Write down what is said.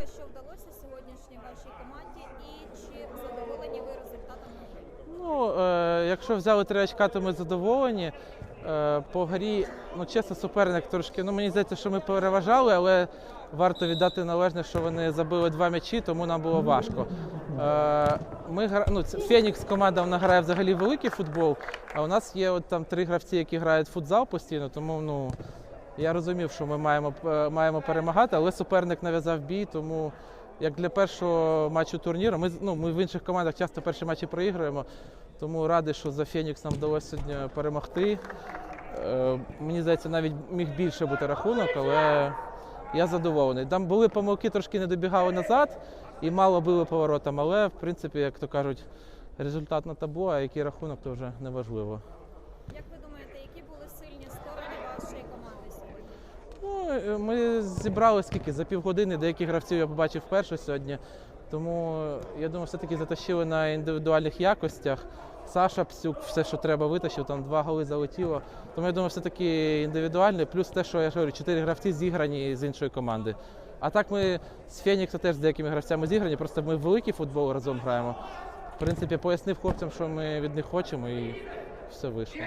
ласка, що вдалося сьогоднішній вашій команді і чи задоволені ви результатом? Ну, е, якщо взяли три очка, то ми задоволені. Е, по грі, ну чесно, суперник трошки. Ну мені здається, що ми переважали, але варто віддати належне, що вони забили два м'ячі, тому нам було важко. Е, ми гра... ну, Фенікс команда вона грає взагалі великий футбол, а у нас є от там три гравці, які грають в футзал постійно, тому ну. Я розумів, що ми маємо, е, маємо перемагати, але суперник нав'язав бій, тому як для першого матчу турніру, ми, ну, ми в інших командах часто перші матчі проігруємо, тому радий, що за Фенікс нам вдалося сьогодні перемогти. Е, мені здається, навіть міг більше бути рахунок, але я задоволений. Там були помилки, трошки не добігали назад і мало били поворотом, але в принципі, як то кажуть, результат на табло, а який рахунок, то вже не важливо. Як ви думаєте, які були сильні сторони вашої команди сьогодні? Ну, е, ми зібрали скільки за півгодини, деяких гравців я побачив вперше сьогодні. Тому я думаю, все-таки затащили на індивідуальних якостях. Саша Псюк, все, що треба, витащив, там два голи залетіло. Тому я думаю, все-таки індивідуальне, плюс те, що я ж говорю, чотири гравці зіграні з іншої команди. А так ми з Фенікса теж з деякими гравцями зіграні, просто ми в великий футбол разом граємо. В принципі, пояснив хлопцям, що ми від них хочемо, і все вийшло.